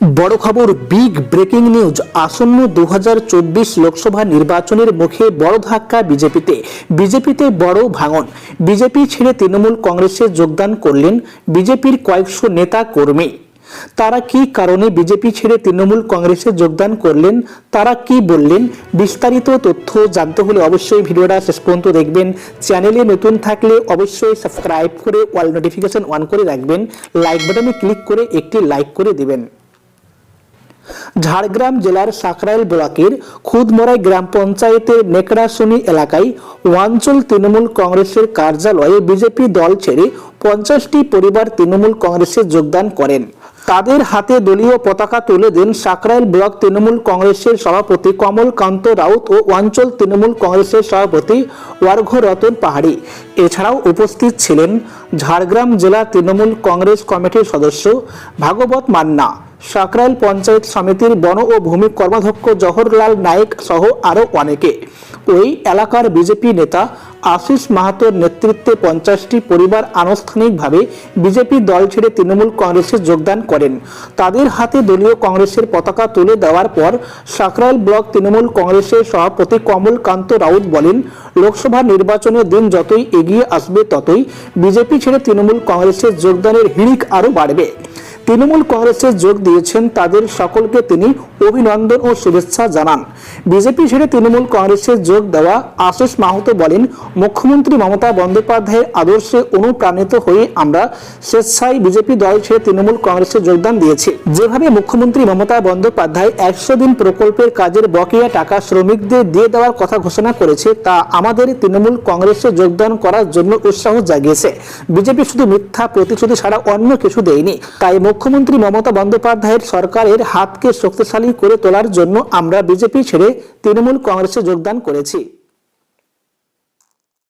বড় খবর, big breaking news, আসন্ন দু হাজার চব্বিশ লোকসভা নির্বাচনের মুখে বড় ধাক্কা বিজেপিতে। বিজেপিতে বড় ভাঙন। বিজেপি ছেড়ে তৃণমূল কংগ্রেসে যোগদান করলেন বিজেপির কয়েকশো নেতা কর্মী। তারা কি কারণে বিজেপি ছেড়ে তৃণমূল কংগ্রেসে যোগদান করলেন? তারা কি বললেন? বিস্তারিত তথ্য জানতে হলে অবশ্যই ভিডিওটা শেষ পর্যন্ত দেখবেন। চ্যানেলে নতুন থাকলে অবশ্যই সাবস্ক্রাইব করে অল নোটিফিকেশন অন করে রাখবেন। লাইক বাটনে ক্লিক করে একটি লাইক করে দিবেন। ঝাড়গ্রাম জেলার সাকরাইল ব্লকের খুদমরাই গ্রাম পঞ্চায়েতের নেকড়াশুনি এলাকায় ওয়াঞ্চল তৃণমূল কংগ্রেসের কার্যালয়ে বিজেপি দল ছেড়ে পঞ্চাশটি পরিবার তৃণমূল কংগ্রেসে যোগদান করেন। তাদের হাতে দলীয় পতাকা তুলে দেন সাকরাইল ব্লক তৃণমূল কংগ্রেসের সভাপতি কমলকান্ত রাউত ও অঞ্চল তৃণমূল কংগ্রেসের সভাপতি ওয়ার্ঘ রতন পাহাড়ি। এছাড়াও উপস্থিত ছিলেন ঝাড়গ্রাম জেলা তৃণমূল কংগ্রেস কমিটির সদস্য ভাগবত মান্না। সাকরাইল পঞ্চায়েত সমিতির বন ও ভূমি কর্মাধ্যক্ষ জওহরলাল নায়েক সহ আরও অনেকে। ওই এলাকার বিজেপি নেতা আশিস মাহাতোর নেতৃত্বে পঞ্চাশটি পরিবার আনুষ্ঠানিকভাবে বিজেপি দল ছেড়ে তৃণমূল কংগ্রেসে যোগদান করেন। তাদের হাতে দলীয় কংগ্রেসের পতাকা তুলে দেওয়ার পর সাকরাইল ব্লক তৃণমূল কংগ্রেসের সভাপতি কমলকান্ত রাউত বলেন, লোকসভা নির্বাচনের দিন যতই এগিয়ে আসবে ততই বিজেপি ছেড়ে তৃণমূল কংগ্রেসের যোগদানের হিড়িক আরও বাড়বে। তৃণমূল কংগ্রেসে যোগ দিয়েছেন তাদের সকলকে তিনি অভিনন্দন ও শুভেচ্ছা জানান। বিজেপি ছেড়ে তৃণমূল কংগ্রেসে যোগ দেওয়া আশিস মাহুতো বলেন, মুখ্যমন্ত্রী মমতা বন্দ্যোপাধ্যায়ের আদর্শে অনুপ্রাণিত হয়ে আমরা স্বেচ্ছায় বিজেপি দল ছেড়ে তৃণমূল কংগ্রেসে যোগদান দিয়েছি। যেভাবে মুখ্যমন্ত্রী মমতা বন্দ্যোপাধ্যায় একশো দিন প্রকল্পের কাজের বকেয়া টাকা শ্রমিকদের দিয়ে দেওয়ার কথা ঘোষণা করেছে, তা আমাদের তৃণমূল কংগ্রেসে যোগদান করার জন্য উৎসাহ জাগিয়েছে। বিজেপি শুধু মিথ্যা প্রতিশ্রুতি ছাড়া অন্য কিছু দেয়নি, তাই মুখ্যমন্ত্রী মমতা বন্দ্যোপাধ্যায়ের সরকারের হাতকে শক্তিশালী করে তোলার জন্য আমরা বিজেপি ছেড়ে তৃণমূল কংগ্রেসে যোগদান করেছি।